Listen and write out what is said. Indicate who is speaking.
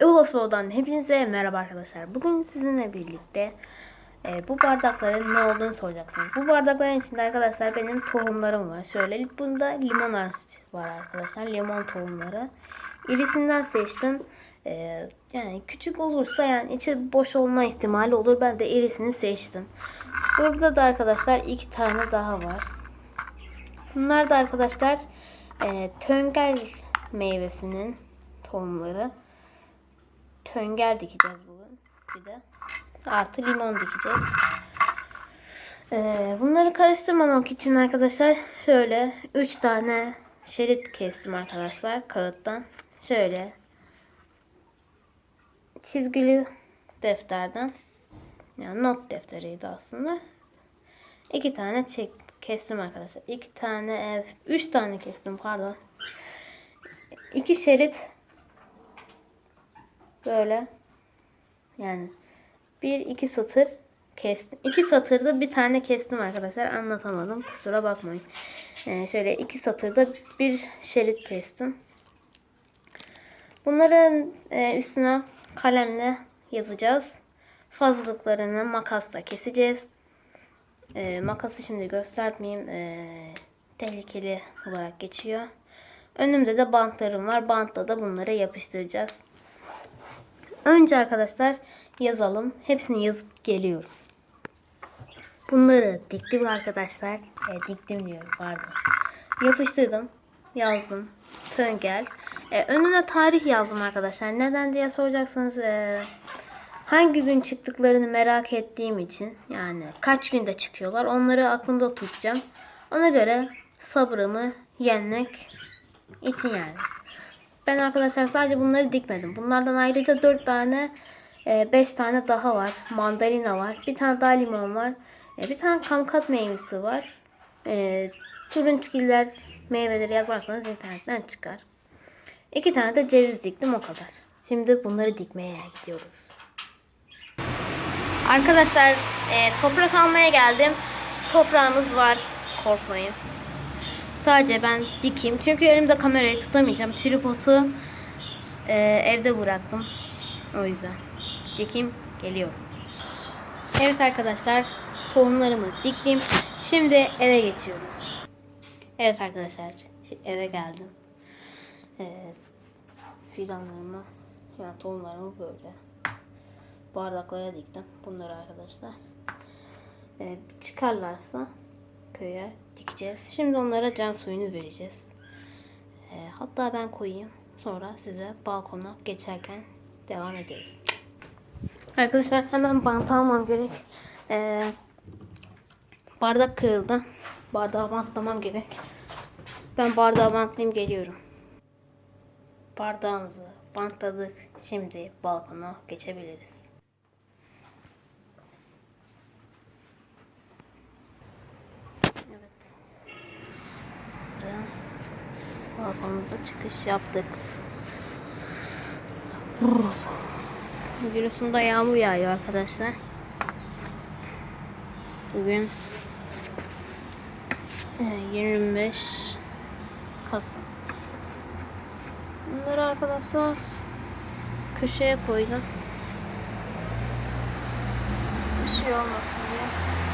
Speaker 1: Euroflow'dan hepinize merhaba arkadaşlar. Bugün sizinle birlikte e, bu bardakların ne olduğunu soracaksınız. Bu bardakların içinde arkadaşlar benim tohumlarım var. Şöyle bunda limon var arkadaşlar. Limon tohumları. İrisinden seçtim. E, yani küçük olursa yani içi boş olma ihtimali olur. Ben de irisini seçtim. Burada da arkadaşlar iki tane daha var. Bunlar da arkadaşlar e, töngel meyvesinin tohumları. Töngel dikeceğiz bugün. Bir de artı limon dikeceğiz. E, bunları karıştırmamak için arkadaşlar şöyle 3 tane şerit kestim arkadaşlar kağıttan. Şöyle çizgili defterden yani not defteriydi aslında. İki tane çek kestim arkadaşlar. İki tane ev, üç tane kestim pardon. İki şerit böyle yani bir iki satır kestim. İki satırda bir tane kestim arkadaşlar. Anlatamadım. Kusura bakmayın. Ee, şöyle iki satırda bir şerit kestim. Bunların e, üstüne kalemle yazacağız. Fazlalıklarını makasla keseceğiz. E, makası şimdi göstermeyeyim. E, tehlikeli olarak geçiyor. Önümde de bantlarım var. Bantla da bunları yapıştıracağız. Önce arkadaşlar yazalım. Hepsini yazıp geliyorum. Bunları diktim arkadaşlar. E, diktim diyorum pardon. Yapıştırdım. Yazdım. Töngel. E, önüne tarih yazdım arkadaşlar. Neden diye soracaksınız. E, hangi gün çıktıklarını merak ettiğim için yani kaç günde çıkıyorlar onları aklımda tutacağım. Ona göre sabrımı yenmek için yani. Ben arkadaşlar sadece bunları dikmedim. Bunlardan ayrıca 4 tane 5 tane daha var. Mandalina var. Bir tane daha limon var. e, Bir tane kamkat meyvesi var. E, turunçgiller meyveleri yazarsanız internetten çıkar. İki tane de ceviz diktim o kadar. Şimdi bunları dikmeye gidiyoruz. Arkadaşlar e, toprak almaya geldim. Toprağımız var. Korkmayın. Sadece ben dikeyim. Çünkü elimde kamerayı tutamayacağım. Tripodu e, evde bıraktım. O yüzden. Dikeyim. Geliyorum. Evet arkadaşlar. Tohumlarımı diktim. Şimdi eve geçiyoruz. Evet arkadaşlar. Eve geldim. E, fidanlarımı yani tohumlarımı böyle bardaklara diktim. Bunları arkadaşlar. Ee, çıkarlarsa köye dikeceğiz. Şimdi onlara can suyunu vereceğiz. Ee, hatta ben koyayım. Sonra size balkona geçerken devam ederiz. Arkadaşlar hemen bant almam gerek. Ee, bardak kırıldı. Bardağı bantlamam gerek. Ben bardağı bantlayayım geliyorum. Bardağımızı bantladık. Şimdi balkona geçebiliriz. Evet. Burada balkonumuza çıkış yaptık. Giresun'da yağmur yağıyor arkadaşlar. Bugün e, 25 Kasım. Bunları arkadaşlar köşeye koydum. Bir şey olmasın diye.